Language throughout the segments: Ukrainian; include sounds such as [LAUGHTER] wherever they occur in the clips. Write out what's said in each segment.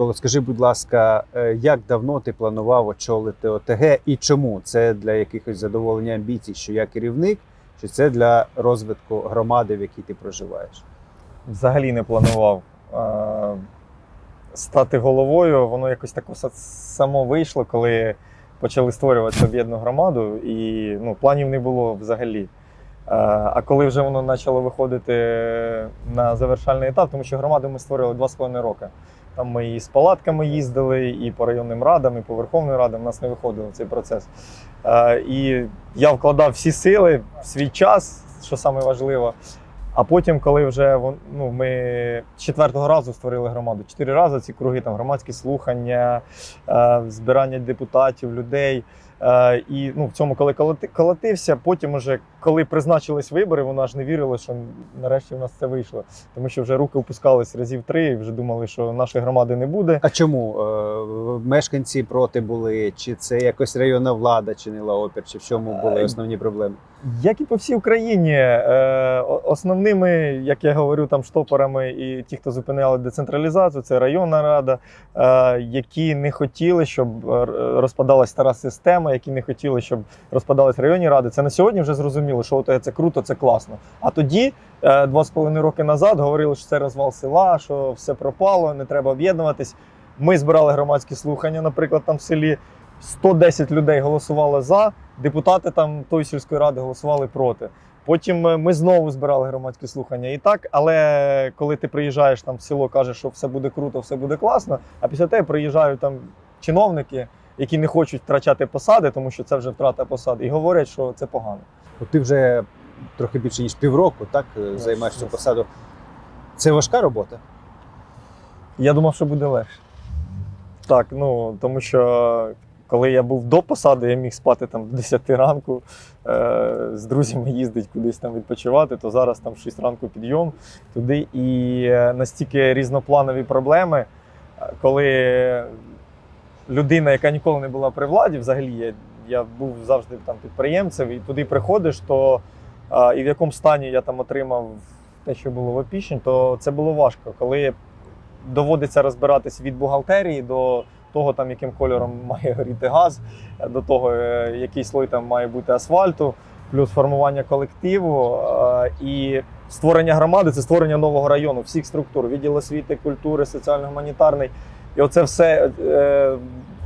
Микола, скажи, будь ласка, е, як давно ти планував очолити ОТГ і чому? Це для якихось задоволення амбіцій, що я керівник, чи це для розвитку громади, в якій ти проживаєш? взагалі не планував е, стати головою. Воно якось так само вийшло, коли почали створювати об'єднану громаду, і ну, планів не було взагалі. Е, а коли вже воно почало виходити на завершальний етап, тому що громаду ми з половиною роки. Там ми і з палатками їздили, і по районним радам, і по Верховним радам. У нас не виходив цей процес. Е, і я вкладав всі сили, свій час, що саме важливо. А потім, коли вже ну, ми четвертого разу створили громаду, чотири рази ці круги, там громадські слухання, е, збирання депутатів, людей. Е, і ну, в цьому, коли колотився, потім, уже, коли призначились вибори, вона ж не вірила, що нарешті в нас це вийшло. Тому що вже руки опускались разів три, і вже думали, що нашої громади не буде. А чому Е, мешканці проти були? Чи це якось районна влада чинила опір, чи в чому були Е, основні проблеми? Як і по всій Україні, е, основними, як я говорю, там штопорами і ті, хто зупиняли децентралізацію, це районна рада, які не хотіли, щоб розпадалась стара система, які не хотіли, щоб розпадались районні ради. Це на сьогодні вже зрозуміло, що от це круто, це класно. А тоді, е, два з половиною роки назад, говорили, що це розвал села, що все пропало, не треба об'єднуватись. Ми збирали громадські слухання, наприклад, там в селі. 110 людей голосувало за, депутати там тої сільської ради голосували проти. Потім е, ми знову збирали громадські слухання. І так, але коли ти приїжджаєш там в село, кажеш, що все буде круто, все буде класно. А після тебе приїжджають там чиновники, які не хочуть втрачати посади, тому що це вже втрата посади, і говорять, що це погано. От ти вже трохи більше ніж півроку, так е, займаєш цю посаду. Це важка робота. Я думав, що буде легше. Так, ну тому що коли я був до посади, я міг спати там до 10 ранку, е, з друзями їздити кудись там відпочивати, то зараз там в 6 ранку підйом туди. І е, настільки різнопланові проблеми, е, коли людина, яка ніколи не була при владі, взагалі я, я був завжди там підприємцем, і туди приходиш, то е, і в якому стані я там отримав те, що було в опішень, то це було важко. Коли доводиться розбиратись від бухгалтерії до того, там, яким кольором [LAUGHS] має горіти газ, до того, е, який слой там має бути асфальту, плюс формування колективу е, і створення громади це створення нового району, всіх структур, відділ освіти, культури, соціально-гуманітарний. І оце все е,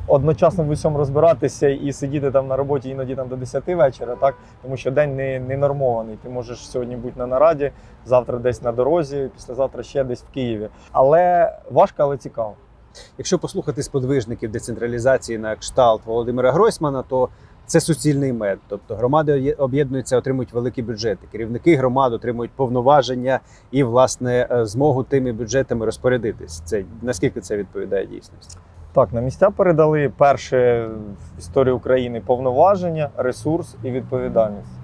одночасно в усьому розбиратися і сидіти там на роботі іноді там до 10 вечора, так? тому що день не, не нормований. Ти можеш сьогодні бути на нараді, завтра десь на дорозі, післязавтра ще десь в Києві. Але важко, але цікаво. Якщо послухати сподвижників децентралізації на кшталт Володимира Гройсмана, то це суцільний мед. Тобто громади об'єднуються, отримують великі бюджети. Керівники громад отримують повноваження і власне е, змогу тими бюджетами розпорядитись. Це наскільки це відповідає дійсності? Так, на місця передали перше в історії України повноваження, ресурс і відповідальність.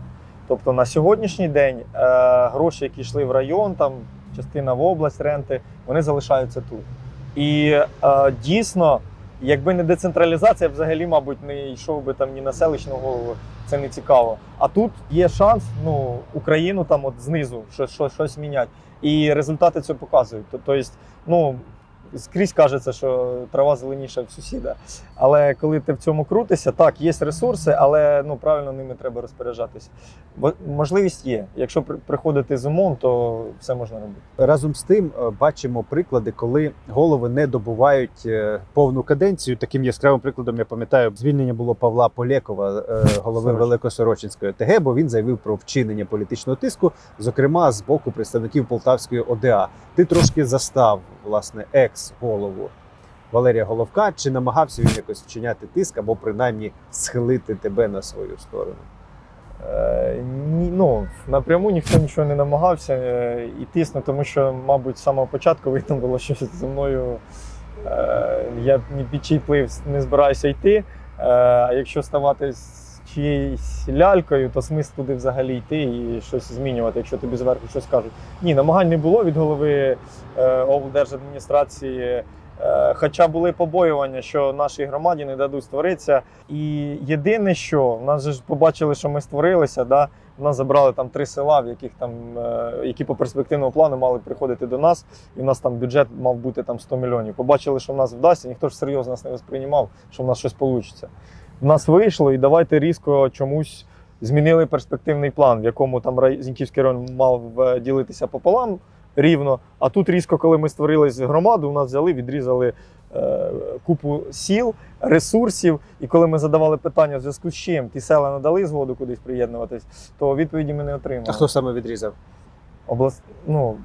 Тобто на сьогоднішній день е, гроші, які йшли в район, там частина в область, ренти, вони залишаються тут. І е, дійсно, якби не децентралізація, взагалі, мабуть, не йшов би там ні на селищну голову, це не цікаво. А тут є шанс ну, Україну там от знизу щось, щось, міняти. І результати цього показують. Тобто, ну, скрізь кажеться, що трава зеленіша в сусіда. Але коли ти в цьому крутишся, так, є ресурси, але ну, правильно ними треба розпоряджатися. Бо можливість є. Якщо приходити з умом, то все можна робити. Разом з тим е, бачимо приклади, коли голови не добувають е, повну каденцію. Таким яскравим прикладом я пам'ятаю, звільнення було Павла Полєкова, е, голови Великосорочинської ОТГ, бо він заявив про вчинення політичного тиску, зокрема з боку представників Полтавської ОДА. Ти трошки застав власне екс-голову Валерія Головка. Чи намагався він якось вчиняти тиск або принаймні схилити тебе на свою сторону? Е, ну, напряму ніхто нічого не намагався е, і тиснути, тому що, мабуть, з самого початку видно було, що зі мною е, я ні під чий вплив не збираюся йти. Е, а якщо ставати чиєюсь лялькою, то смисл туди взагалі йти і щось змінювати, якщо тобі зверху щось кажуть. Ні, намагань не було від голови е, облдержадміністрації. Е, Хоча були побоювання, що нашій громаді не дадуть створитися. І єдине, що в нас же ж побачили, що ми створилися, да? У нас забрали там три села, в яких там, е, які по перспективному плану мали приходити до нас, і в нас там бюджет мав бути там 100 мільйонів. Побачили, що в нас вдасться, ніхто ж серйозно нас не сприймав, що в нас щось вийде. В нас вийшло, і давайте різко чомусь змінили перспективний план, в якому там Зіньківський район мав е, ділитися пополам рівно. А тут різко, коли ми створили громаду, у нас взяли, відрізали е, купу сіл, ресурсів. І коли ми задавали питання, в зв'язку з чим ті села надали згоду кудись приєднуватись, то відповіді ми не отримали. А хто саме відрізав? Област... ну.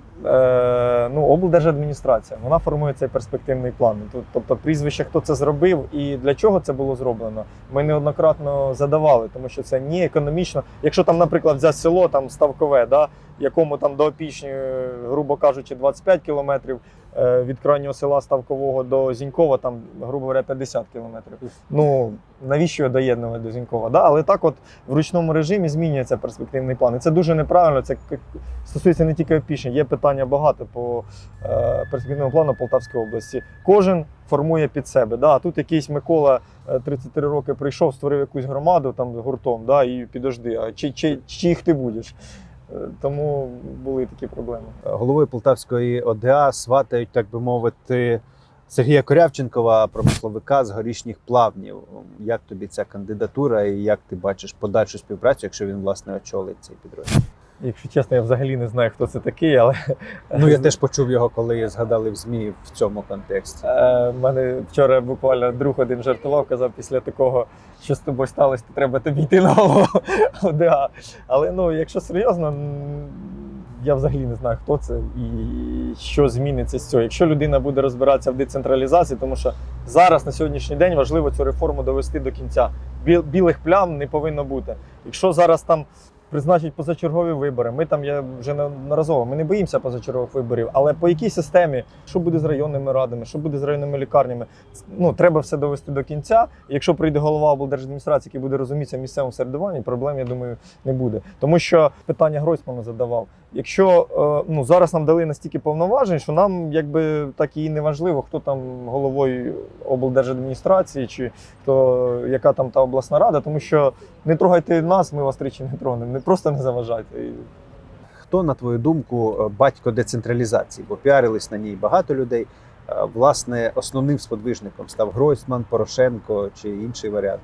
Ну, облдержадміністрація, вона формує цей перспективний план. Тобто прізвище, хто це зробив і для чого це було зроблено, ми неоднократно задавали, тому що це не економічно. Якщо там, наприклад, взяти село там ставкове, да, якому там до Опічні, е, грубо кажучи, 25 кілометрів, е, від крайнього села Ставкового до Зінькова, там, грубо говоря, 50 кілометрів. Ну навіщо його доєднувати до Зінькова? Да? Але так, от в ручному режимі змінюється перспективний план. І це дуже неправильно. Це стосується не тільки Опішні, є питання багато по е, перспективному плану Полтавської області. Кожен формує під себе. Да? Тут якийсь Микола е, 33 роки прийшов, створив якусь громаду там гуртом, да? і підожди, а чи, чи, чиїх ти будеш? Е, Тому були такі проблеми. Головою Полтавської ОДА сватають, так би мовити, Сергія Корявченкова, промисловика з горішніх плавнів. Як тобі ця кандидатура і як ти бачиш подальшу співпрацю, якщо він власне очолить цей підрозділ? Якщо чесно, я взагалі не знаю, хто це такий, але [LAUGHS] Ну я теж почув його, коли згадали в змі в цьому контексті. Е, мене вчора буквально друг один жартував, казав після такого, що з тобою сталося, то треба тобі йти на ОДА. [LAUGHS] Але ну, якщо серйозно, я взагалі не знаю, хто це і що зміниться з цього. Якщо людина буде розбиратися в децентралізації, тому що зараз на сьогоднішній день важливо цю реформу довести до кінця. Білих плям не повинно бути. Якщо зараз там призначать позачергові вибори. Ми там я вже наразово, Ми не боїмося позачергових виборів, але по якій системі, що буде з районними радами, що буде з районними лікарнями, ну треба все довести до кінця. Якщо прийде голова облдержадміністрації, який буде розумітися місцевому середуванні, проблем я думаю не буде. Тому що питання Гройсману задавав. Якщо е, ну зараз нам дали настільки повноважень, що нам якби так і не важливо, хто там головою облдержадміністрації чи хто яка там та обласна рада, тому що не трогайте нас, ми вас тричі не тронемо. Не просто не заважайте. Хто, на твою думку, батько децентралізації? Бо піарились на ній багато людей. Е, Власне, основним сподвижником став Гройсман, Порошенко чи інший варіант.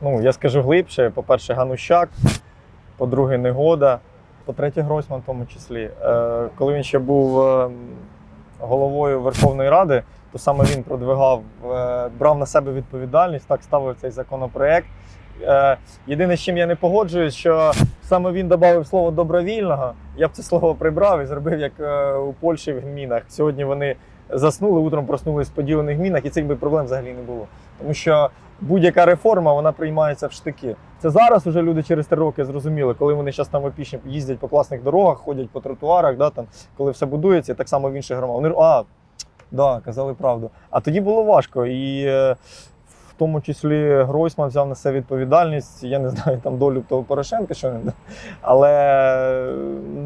Ну, я скажу глибше. По-перше, Ганущак, по-друге, Негода, по-третє, Гройсман в тому числі. Е, коли він ще був е, головою Верховної Ради, то саме він продвигав, е, брав на себе відповідальність, так ставив цей законопроект. Єдине, з чим я не погоджуюсь, що саме він додав слово добровільного. Я б це слово прибрав і зробив як у Польщі в гмінах. Сьогодні вони заснули, утром проснулись в поділених гмінах, і цих би проблем взагалі не було. Тому що будь-яка реформа вона приймається в штики. Це зараз уже люди через три роки зрозуміли, коли вони зараз там опішні їздять по класних дорогах, ходять по тротуарах, да, там, коли все будується, так само в інших громадах. Вони а, да, казали правду. А тоді було важко. І е, в тому числі Гройсман взяв на себе відповідальність. Я не знаю там долю того Порошенка, що він. Але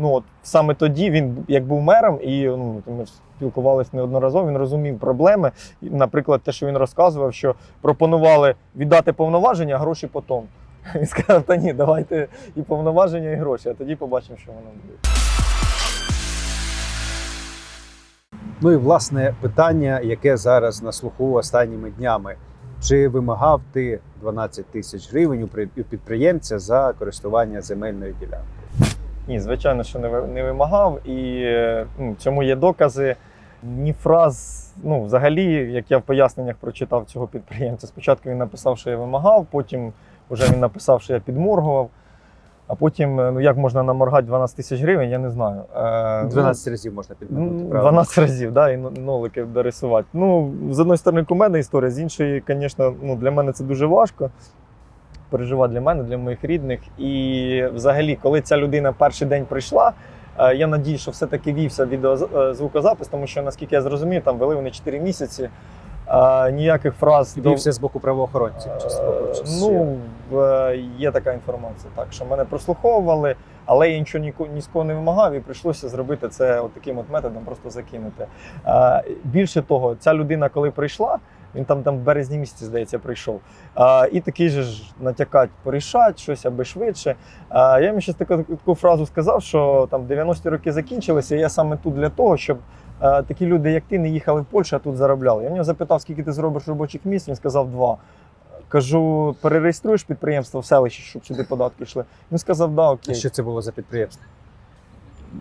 ну, от, саме тоді він як був мером, і ну, спілкувалися неодноразово, він розумів проблеми. Наприклад, те, що він розказував, що пропонували віддати повноваження, а гроші потім. [LAUGHS] Він сказав, та ні, давайте і повноваження, і гроші, а тоді побачимо, що воно буде. Ну і власне питання, яке зараз на слуху останніми днями. Чи вимагав ти 12 тисяч гривень у підприємця за користування земельною ділянкою? Ні, звичайно, що не вимагав, і е, ну, цьому є докази. Ні фраз, ну взагалі, як я в поясненнях прочитав цього підприємця. Спочатку він написав, що я вимагав, потім вже він написав, що я підморгував. А потім, е, ну як можна наморгати 12 тисяч гривень, я не знаю. Е, 12 разів можна Ну, правда? 12 разів, да, і нолики дорисувати. Ну, з одної сторони, кумедна історія, з іншої, звісно, ну, для мене це дуже важко. Переживати для мене, для моїх рідних. І взагалі, коли ця людина перший день прийшла, я надію, що все-таки вівся відеозвукозапис, тому що, наскільки я зрозумів, там вели вони 4 місяці. е, Ніяких фраз до- Вівся з боку правоохоронців. чи з боку- чи Ну, в- є така інформація, так, що мене прослуховували, але я нічого ні, ні з кого не вимагав, і прийшлося зробити це от таким от методом, просто закинути. Е, Більше того, ця людина, коли прийшла, Він там, там в березні місяці, здається, прийшов. А, і такий же ж натякать, порішать щось аби швидше. А, я йому ще таку, таку фразу сказав, що там 90-ті роки закінчилися, і я саме тут для того, щоб е, такі люди, як ти, не їхали в Польщу, а тут заробляли. Я в нього запитав, скільки ти зробиш робочих місць, він сказав два. Кажу, перереєструєш підприємство в селищі, щоб сюди податки йшли. Він сказав, да, окей. Що це було за підприємство?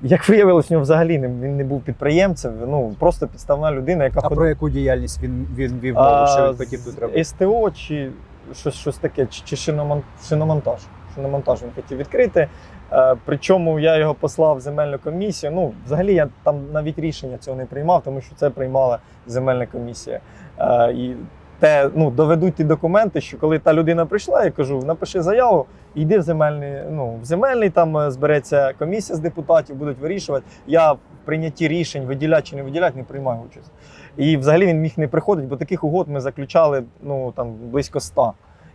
Як виявилось, в нього взагалі не, він не був підприємцем, ну просто підставна людина, яка А ходила. про яку діяльність він, він вів мову, що він хотів тут робити? СТО чи щось, щось таке, чи, чи шиномон, шиномонтаж. Шиномонтаж він хотів відкрити. Е, причому я його послав в земельну комісію. Ну, взагалі я там навіть рішення цього не приймав, тому що це приймала земельна комісія. Е, і те, ну, доведуть ті документи, що коли та людина прийшла, я кажу, напиши заяву, йди в земельний, ну, в земельний, там е, збереться комісія з депутатів, будуть вирішувати. Я в прийнятті рішень виділяти чи не виділяти не приймаю участь. І взагалі він міг не приходити, бо таких угод ми заключали ну, там, близько ста.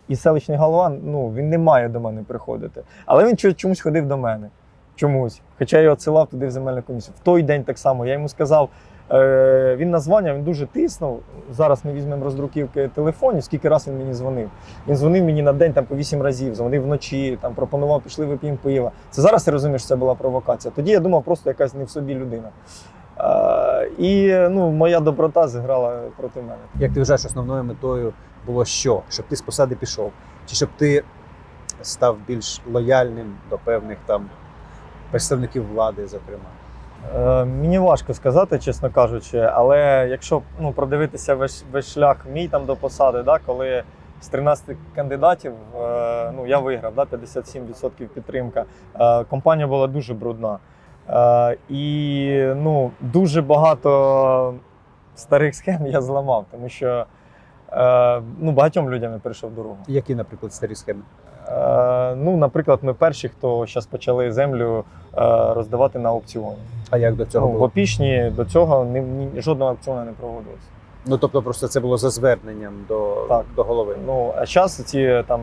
І селищний голова ну, він не має до мене приходити. Але він чомусь ходив до мене. Чомусь. Хоча я його отсилав туди в земельну комісію. В той день так само. Я йому сказав, е, він названня, він дуже тиснув. Зараз ми візьмемо роздруківки телефонів, скільки разів він мені дзвонив. Він дзвонив мені на день там, по вісім разів, дзвонив вночі, там, пропонував, пішли вип'ємо пива. Це зараз я розумію, що це була провокація. Тоді я думав, просто якась не в собі людина. Е, і ну, моя доброта зіграла проти мене. Як ти вважаєш, основною метою було що? Щоб ти з посади пішов? Чи щоб ти став більш лояльним до певних там представників влади, зокрема? Е, мені важко сказати, чесно кажучи, але якщо ну, продивитися весь, весь шлях мій там до посади, да, коли з 13 кандидатів е, ну, я виграв, да, 57% підтримка. Е, компанія була дуже брудна. І ну, дуже багато старих схем я зламав, тому що ну, багатьом людям я перейшов дорогу. Які, наприклад, старі схеми? Е, ну, наприклад, ми перші, хто зараз почали землю е, роздавати на аукціоні. А як до цього Ну, в було? Опішні до цього ні, ні, жодного аукціону не проводилося. Ну тобто, просто це було за зверненням до, Так. до голови. Ну, а зараз ці там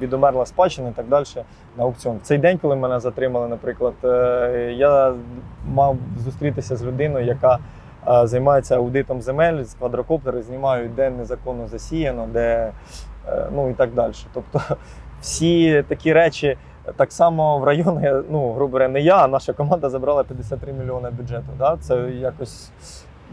відомерла спадщина і так далі на аукціон. В цей день, коли мене затримали, наприклад, е, я мав зустрітися з людиною, яка займається аудитом земель з квадрокоптери, знімають, де незаконно засіяно, де ну і так далі. Тобто всі такі речі. Так само в районі, ну, грубо говоря, не я, а наша команда забрала 53 мільйони бюджету. Да? Це якось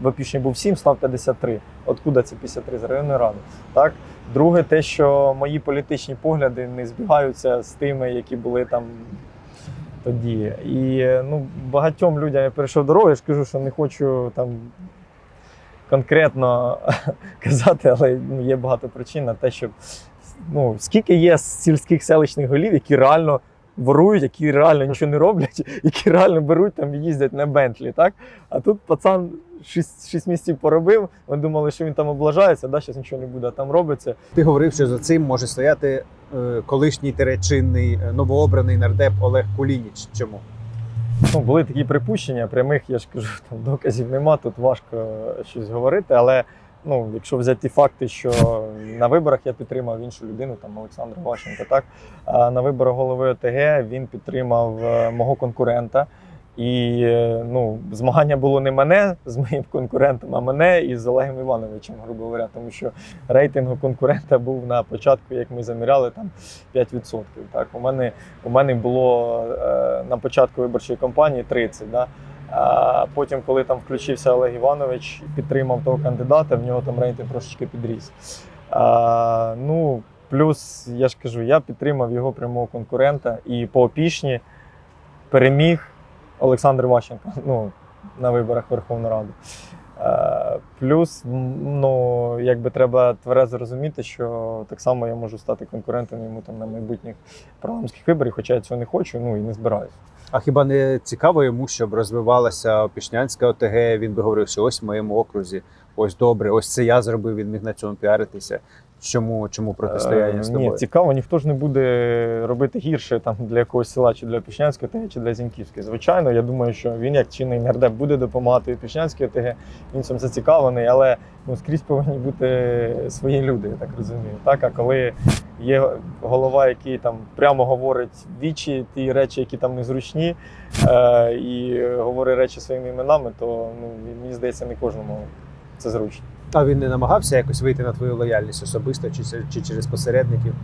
в Опішні був 7, став 53. Откуда ці 53 з районної ради? Так? Друге, те, що мої політичні погляди не збігаються з тими, які були там тоді. І ну, багатьом людям я перейшов дорогу, я ж кажу, що не хочу там конкретно [LAUGHS] казати, але ну, є багато причин на те, щоб ну, скільки є сільських селищних голів, які реально ворують, які реально нічого не роблять, [LAUGHS] які реально беруть там і їздять на Бентлі. Так? А тут пацан 6, 6 місяців поробив, ми думали, що він там облажається, да, зараз нічого не буде, а там робиться. Ти говорив, що за цим може стояти е, колишній теречинний е, новообраний нардеп Олег Кулініч. Чому? Ну, були такі припущення, прямих, я ж кажу, там доказів нема, тут важко щось говорити. Але ну, якщо взяти ті факти, що на виборах я підтримав іншу людину, там Олександра Ващенка, так а на виборах голови ОТГ він підтримав е, мого конкурента. І е, ну, змагання було не мене з моїм конкурентом, а мене і з Олегом Івановичем, грубо говоря, тому що рейтинг конкурента був на початку, як ми заміряли, там 5%. Так, у мене у мене було е, на початку виборчої кампанії 30. Да? Потім, коли там включився Олег Іванович, підтримав того кандидата, в нього там рейтинг трошечки підріс. Ну, плюс, я ж кажу, я підтримав його прямого конкурента і по опішні переміг Олександр Ващенко [LAUGHS] ну, на виборах Верховної Ради. Плюс, ну, якби треба тверезо розуміти, що так само я можу стати конкурентом йому там на майбутніх парламентських виборах, хоча я цього не хочу, ну і не збираюся. А хіба не цікаво йому, щоб розвивалася Пішнянська ОТГ? Він би говорив, що ось в моєму окрузі, ось добре, ось це я зробив, він міг на цьому піаритися. Чому, чому протистояння з Е, тобою? Ні, цікаво, ніхто ж не буде робити гірше там для якогось села чи для Пішнянської ОТГ, чи для Зіньківської. Звичайно, я думаю, що він як чинний нардеп буде допомагати Пішнянській ОТГ, він цим зацікавлений, але ну, скрізь повинні бути свої люди, я так розумію. Так, а коли є голова, який там прямо говорить вічі ті речі, які там незручні, е, і говорить речі своїми іменами, то ну, мені здається, не кожному це зручно. А він не намагався якось вийти на твою лояльність особисто чи, чи через посередників?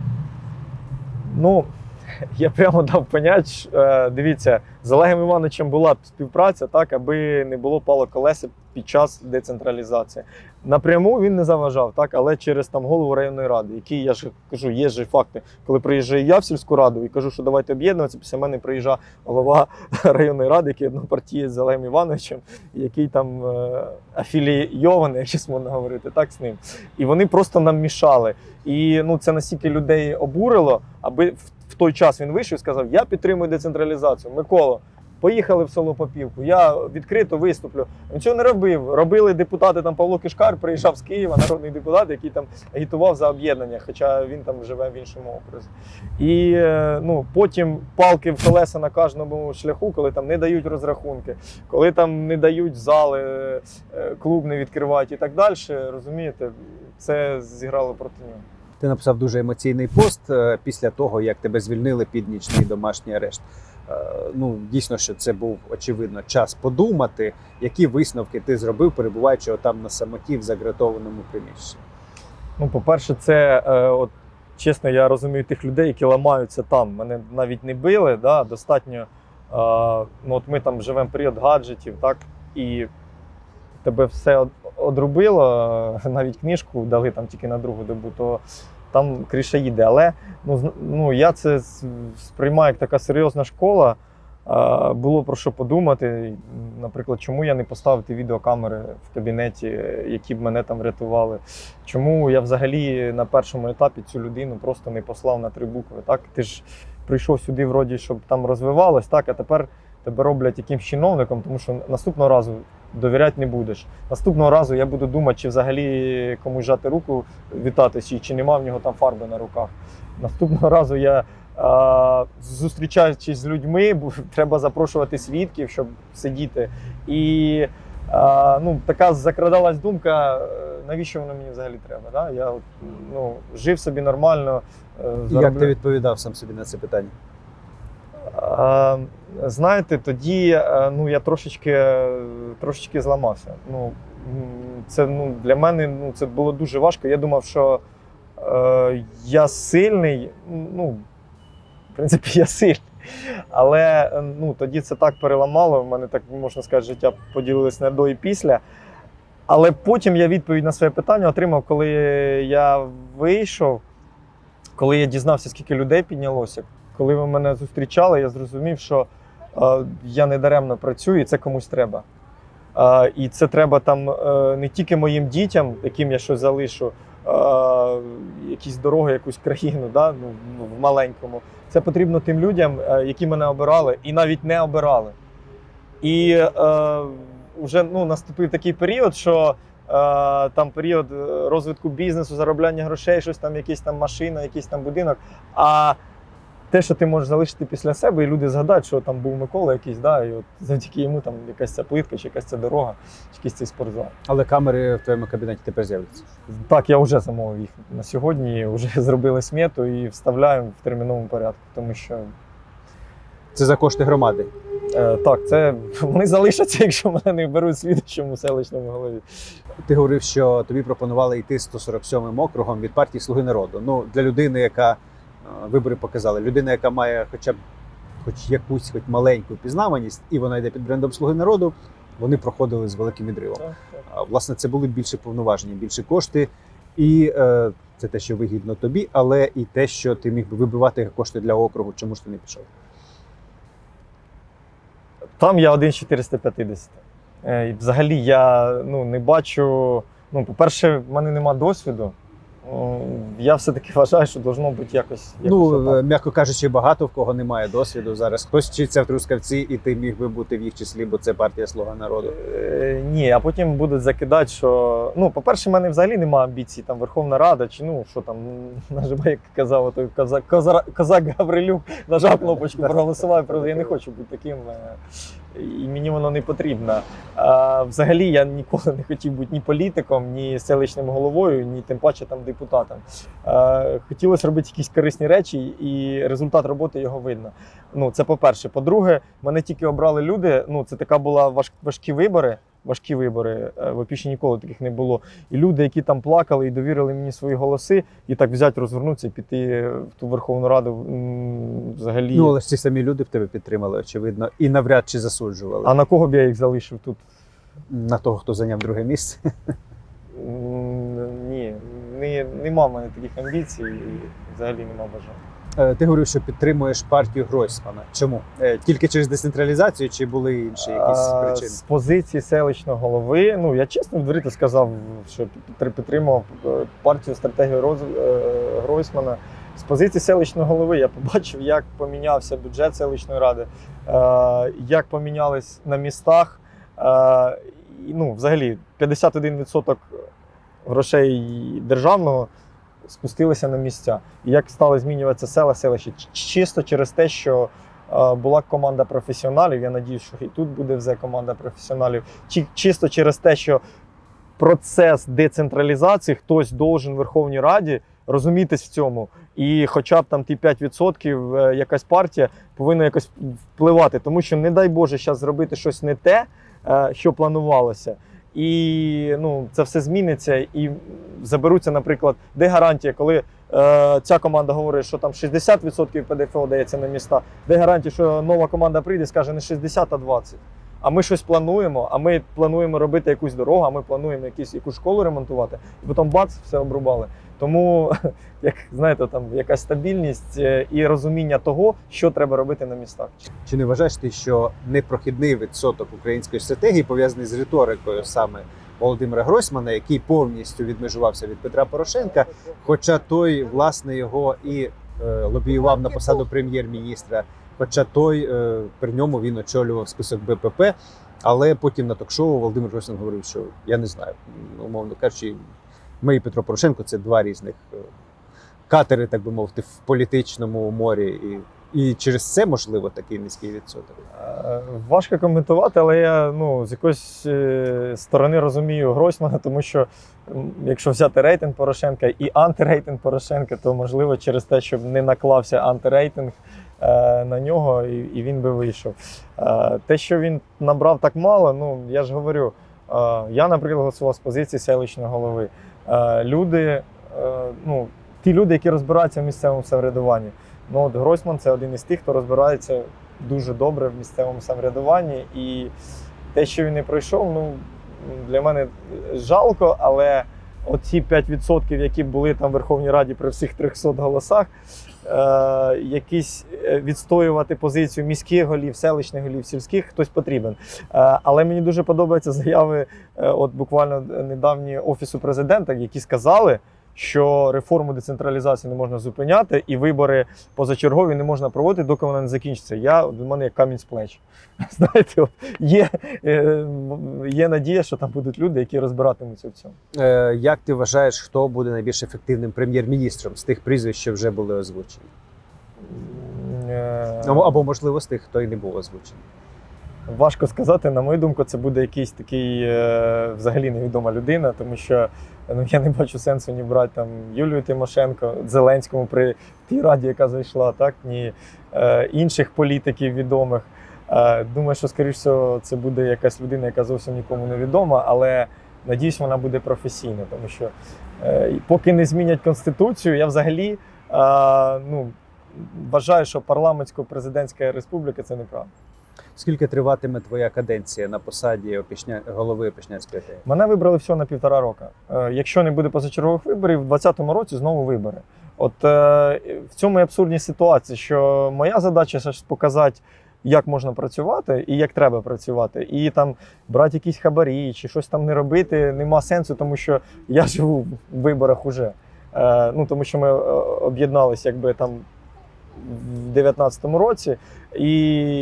Ну, я прямо дав понять, е, дивіться, з Олегом Івановичем була співпраця, так, аби не було пало колеса під час децентралізації. Напряму він не заважав, так, але через там голову районної ради, який я ж кажу, є ж факти. Коли приїжджаю я в сільську раду і кажу, що давайте об'єднуватися, після мене приїжджає голова [LAUGHS] районної ради, який однопартієць з Олегом Івановичем, який там е, афілійований, якщо можна говорити, так з ним. І вони просто нам мішали. І ну, це настільки людей обурило, аби в, той час він вийшов і сказав: Я підтримую децентралізацію. Микола, поїхали в село Попівку. Я відкрито виступлю. Він цього не робив. Робили депутати там Павло Кишкар, приїжджав з Києва, народний депутат, який там агітував за об'єднання, хоча він там живе в іншому окрузі. І е, ну, потім палки в колеса на кожному шляху, коли там не дають розрахунки, коли там не дають зали, е, клуб не відкривають і так далі. Розумієте, це зіграло проти нього. Ти написав дуже емоційний пост е, після того, як тебе звільнили під нічний домашній арешт. Е, Ну, дійсно, що це був очевидно час подумати, які висновки ти зробив, перебуваючи там на самоті в загратованому приміщенні. Ну, по-перше, це е, от чесно, я розумію тих людей, які ламаються там. Мене навіть не били. Да? Достатньо. Е, ну, от ми там живемо період гаджетів, так, і тебе все од- одрубило, е, навіть книжку дали там тільки на другу добу, то там криша їде. Але ну, ну, я це сприймаю як така серйозна школа. Було про що подумати. Наприклад, чому я не поставив ті відеокамери в кабінеті, які б мене там врятували. Чому я взагалі на першому етапі цю людину просто не послав на три букви? Так, ти ж прийшов сюди, вроді, щоб там розвивалось, так, а тепер тебе роблять якимсь чиновником, тому що наступного разу довіряти не будеш. Наступного разу я буду думати, чи взагалі комусь жати руку, вітатися, чи нема в нього там фарби на руках. Наступного разу я. Зустрічаючись з людьми, [LAUGHS] треба запрошувати свідків, щоб сидіти. І ну, така закрадалась думка, е, навіщо воно мені взагалі треба. Да? Я ну, жив собі нормально. е, Як ти відповідав сам собі на це питання? А, знаєте, тоді е, ну, я трошечки, трошечки зламався. Ну, це ну, для мене ну, це було дуже важко. Я думав, що е, я сильний. Ну, в принципі, я сильний. Але е, ну, тоді це так переламало. В мене так можна сказати, життя поділилось на до і після. Але потім я відповідь на своє питання отримав, коли я вийшов, коли я дізнався, скільки людей піднялося. Коли ви мене зустрічали, я зрозумів, що е, я не даремно працюю, і це комусь треба. Е, і це треба там е, не тільки моїм дітям, яким я щось залишу, якісь дороги, якусь країну, да, ну, в маленькому. Це потрібно тим людям, які мене обирали і навіть не обирали. І е, вже ну, наступив такий період, що е, там період розвитку бізнесу, заробляння грошей, щось там, якась там машина, якийсь там будинок. А те, що ти можеш залишити після себе, і люди згадають, що там був Микола якийсь, да, і от завдяки йому там якась ця плитка, чи якась ця дорога, чи якийсь цей спортзал. Але камери в твоєму кабінеті тепер з'являться. Так, я вже замовив їх на сьогодні, вже [LAUGHS] зробили смету і вставляємо в терміновому порядку, тому що Це за кошти громади. е, так, це [LAUGHS] вони залишаться, якщо мене не беруть слідчому селищному голові. Ти говорив, що тобі пропонували йти 147-м округом від партії Слуги народу. Ну для людини, яка вибори показали, людина, яка має хоча б хоч якусь, хоч маленьку пізнаваність, і вона йде під брендом Слуги народу. Вони проходили з великим відривом. Власне, це були більше повноваження, більше кошти, і е, це те, що вигідно тобі, але і те, що ти міг би вибивати кошти для округу. Чому ж ти не пішов? Там я 1,450. Е, і Взагалі я ну, не бачу. Ну, по-перше, в мене нема досвіду. Я все-таки вважаю, що должно бути якось. якось Ну, е, м'яко кажучи, багато в кого немає досвіду зараз. Хтось вчиться в Трускавці, і ти міг би бути в їх числі, бо це партія Слуга народу. Е, Ні, а потім будуть закидати, що ну, по-перше, в мене взагалі немає амбіцій, там Верховна Рада, чи ну що там [LAUGHS] як казав той козак, коза- козак Гаврилюк, нажав кнопочку, [LAUGHS] проголосував. Я не хочу бути таким. І мені воно не потрібно. А, взагалі я ніколи не хотів бути ні політиком, ні селищним головою, ні тим паче там депутатом. А, хотілося робити якісь корисні речі, і результат роботи його видно. Ну, це по-перше. По-друге, мене тільки обрали люди. Ну, це така була важ, важкі вибори. Важкі вибори. Е, В Опішні ніколи таких не було. І люди, які там плакали і довірили мені свої голоси, і так взяти, розвернутися і піти в ту Верховну Раду взагалі. Ну, але ж ці самі люди б тебе підтримали, очевидно, і навряд чи засуджували А на кого б я їх залишив тут? на того, хто зайняв друге місце. Ні, не, нема в мене таких амбіцій і взагалі нема бажання. Е, Ти говорив, що підтримуєш партію Гройсмана. Чому? Е, Тільки через децентралізацію чи були інші якісь причини? З позиції селищного голови, ну я чесно відверто сказав, що підтримував е, партію стратегію роз... Гройсмана. З позиції селищного голови я побачив, як помінявся бюджет селищної ради, як помінялись на містах. Ну, взагалі, 51% грошей державного спустилися на місця. І як стали змінюватися села, селища, чисто через те, що е, була команда професіоналів. Я надіюсь, що і тут буде вже команда професіоналів. Чи чисто через те, що процес децентралізації хтось должен в Верховній Раді розумітись в цьому. І хоча б там ті 5% е, якась партія повинна якось впливати, тому що, не дай Боже, зараз зробити щось не те, е, що планувалося. І ну, це все зміниться і заберуться, наприклад, де гарантія, коли е, ця команда говорить, що там 60% ПДФО дається на міста, де гарантія, що нова команда прийде і скаже не 60, а 20. А ми щось плануємо, а ми плануємо робити якусь дорогу, а ми плануємо якісь, якусь школу ремонтувати, і потім бац, все обрубали. Тому, [LAUGHS] як знаєте, там якась стабільність е, і розуміння того, що треба робити на містах. Чи не вважаєш ти, що непрохідний відсоток української стратегії пов'язаний з риторикою саме Володимира Гройсмана, який повністю відмежувався від Петра Порошенка, хоча той власне його і е, лобіював на посаду прем'єр-міністра, хоча той е, при ньому він очолював список БПП. Але потім на ток-шоу Володимир Гройсман говорив, що я не знаю, умовно кажучи, ми і Петро Порошенко це два різних е, катери, так би мовити, в політичному морі. І, і через це можливо такий низький відсоток. Е, Важко коментувати, але я ну, з якоїсь е, сторони розумію Гройсмана, тому що якщо взяти рейтинг Порошенка і антирейтинг Порошенка, то можливо через те, щоб не наклався антирейтинг на нього, і, він би вийшов. Те, що він набрав так мало, ну я ж говорю, я, наприклад, голосував з позиції селищного голови. Е, люди, е, ну, ті люди, які розбираються в місцевому самоврядуванні. Ну, от Гройсман це один із тих, хто розбирається дуже добре в місцевому самоврядуванні. І те, що він не пройшов, ну для мене жалко, але оці 5%, які були там в Верховній Раді при всіх 300 голосах, якісь е, відстоювати позицію міських голів, селищних голів, сільських хтось потрібен. Е, але мені дуже подобаються заяви, е, от буквально недавні офісу президента, які сказали. Що реформу децентралізації не можна зупиняти, і вибори позачергові не можна проводити, доки вона не закінчиться. Я в мене як камінь з плеч. [LAUGHS] Знаєте, от є, е, є надія, що там будуть люди, які розбиратимуться в цьому. Е, як ти вважаєш, хто буде найбільш ефективним прем'єр-міністром з тих прізвищ, що вже були озвучені? Е, Або, або можливо з тих, хто і не був озвучений. Важко сказати. На мою думку, це буде якийсь такий е, взагалі невідома людина, тому що ну, я не бачу сенсу ні брати там Юлію Тимошенко, Зеленському при тій раді, яка зайшла, так ні е, інших політиків відомих. Е, думаю, що скоріш всього це буде якась людина, яка зовсім нікому не відома, але надіюсь, вона буде професійна, тому що е, поки не змінять конституцію, я взагалі е, ну, вважаю, що парламентсько-президентська республіка це неправда. Скільки триватиме твоя каденція на посаді Опішня... голови Опішнянської ТЕ? Мене вибрали всього на півтора року. Е, Якщо не буде позачергових виборів, в 2020 році знову вибори. От е, в цьому абсурдній ситуації, що моя задача показати, як можна працювати і як треба працювати. І там брати якісь хабарі чи щось там не робити нема сенсу, тому що я живу в виборах уже. Е, ну, тому що ми е, об'єдналися якби там в 19-му році. І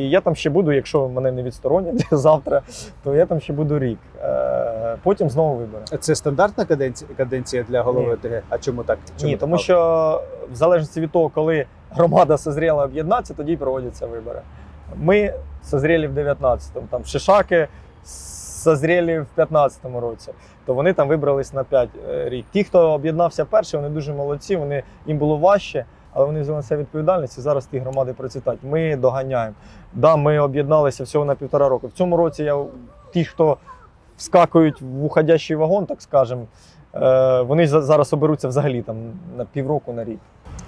я там ще буду, якщо мене не відсторонять [LAUGHS] завтра, то я там ще буду рік. Е, Потім знову вибори. Це стандартна каденція, каденція для голови ОТГ? А чому так? Чому Ні, так тому що в залежності від того, коли громада созріла об'єднатися, тоді проводяться вибори. Ми созріли в 19-му, там Шишаки созріли в 15-му році, то вони там вибрались на 5 рік. Ті, хто об'єднався перші, вони дуже молодці, вони, їм було важче, але вони взяли на себе відповідальність і зараз ті громади процвітають. Ми доганяємо. Да, ми об'єдналися всього на півтора року. В цьому році я ті, хто вскакують в уходящий вагон, так скажемо, е, вони зараз оберуться взагалі там на півроку на рік.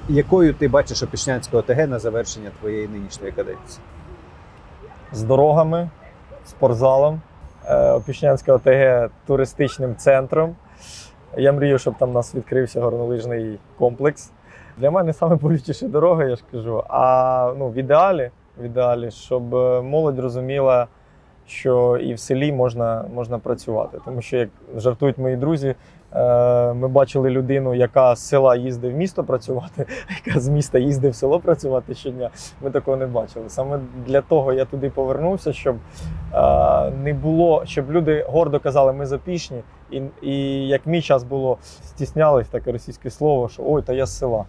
Якою ти бачиш Опішнянську ОТГ на завершення твоєї нинішньої каденції? з дорогами, спортзалом, е, Опішнянська ОТГ туристичним центром. Я мрію, щоб там у нас відкрився горнолижний комплекс. Для мене саме болючіше дорога, я ж кажу. А ну, в ідеалі, в ідеалі, щоб е, молодь розуміла, що і в селі можна, можна працювати. Тому що, як жартують мої друзі, е, ми бачили людину, яка з села їздить в місто працювати, [LAUGHS] яка з міста їздить в село працювати щодня. Ми такого не бачили. Саме для того я туди повернувся, щоб е, не було, щоб люди гордо казали, ми запішні. І, і як мій час було, стіснялись таке російське слово, що ой, та я з села.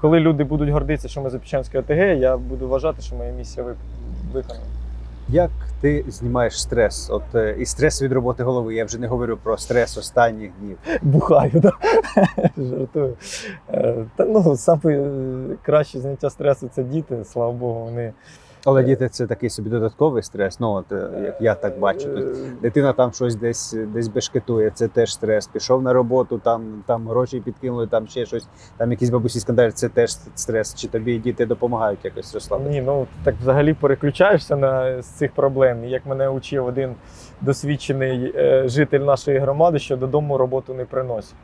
Коли люди будуть гордитися, що ми Запічанське ОТГ, я буду вважати, що моя місія вик- виконана. Як ти знімаєш стрес? От е, і стрес від роботи голови. Я вже не говорю про стрес останніх днів. Бухаю, да? [LAUGHS] жартую. Е, Та ну саме е, краще зняття стресу це діти, слава Богу, вони. Але діти це такий собі додатковий стрес. Ну от е, як я так бачу. Тут Дитина там щось десь десь бешкетує, це теж стрес. Пішов на роботу, там, там гроші підкинули, там ще щось, там якісь бабусі скандалі, це теж стрес. Чи тобі діти допомагають якось розслабити? Ні, ну так взагалі переключаєшся на з цих проблем. Як мене учив один досвідчений е, житель нашої громади, що додому роботу не приносить.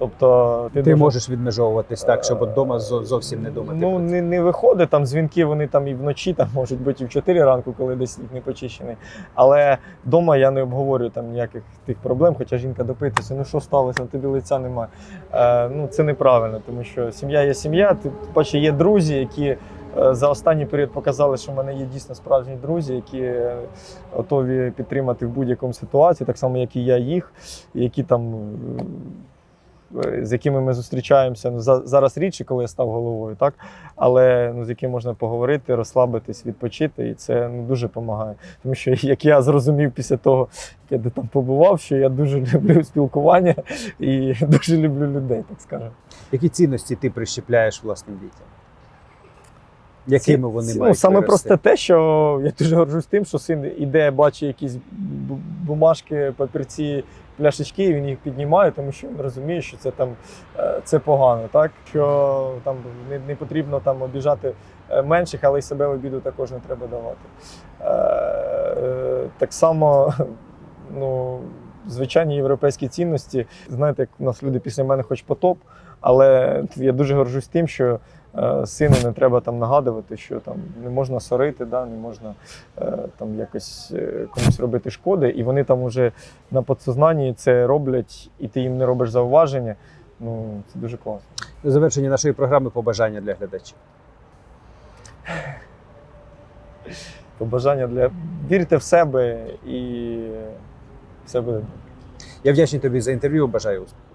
Тобто ти, Ти дуже- можеш відмежовуватись так, щоб вдома зовсім не думати. Ну не, не виходить там дзвінки, вони там і вночі, там можуть бути і в 4 ранку, коли десь їх не почищений. Але вдома я не обговорюю там ніяких тих проблем, хоча жінка допитується, ну що сталося, тобі лиця немає. Е, ну це неправильно, тому що сім'я є сім'я. Ти бачиш, є друзі, які. е, За останній період показали, що в мене є дійсно справжні друзі, які е, готові підтримати в будь-якому ситуації, так само, як і я їх, які там е, з якими ми зустрічаємося ну, за- зараз рідше, коли я став головою, так? але ну, з яким можна поговорити, розслабитись, відпочити, і це ну, дуже допомагає. Тому що [LAUGHS] як я зрозумів після того, як я де там побував, що я дуже [LAUGHS] люблю спілкування і [LAUGHS] дуже люблю людей, так скажемо. Які цінності ти прищепляєш власним дітям? Якими вони Ці- мають ну, саме просте те, що я дуже горжусь тим, що син іде, бачить якісь бумажки, папірці, пляшечки, він їх піднімає, тому що він розуміє, що це там е, це погано, так що там не, не потрібно там обіжати е, менших, але й себе в обіду також не треба давати. Е, Так само, [LAUGHS] ну. Звичайні європейські цінності. Знаєте, як у нас люди після мене хоч потоп, але я дуже горжусь тим, що сину не треба там нагадувати, що там не можна сорити, да, не можна е, там якось е, комусь робити шкоди, і вони там уже на підсознанні це роблять, і ти їм не робиш зауваження. Ну це дуже класно. На завершення нашої програми побажання для глядачів. Побажання для вірте в себе і все буде. добре. Я вдячний тобі за інтерв'ю. Бажаю успіху.